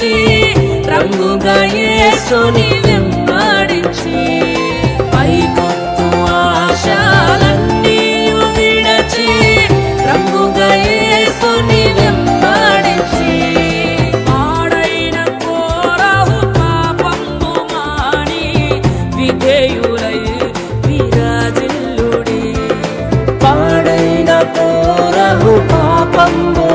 వెంబడించి ప్రభుగా యేసుని వెంబడించి పైకొత్తు ఆశాలన్నీ విడచి ప్రభుగా యేసుని వెంబడించి. పాడైన కోరవు పాపము మాని విధేయులై విరాజిల్లుడి. పాడైన కోరవు పాపము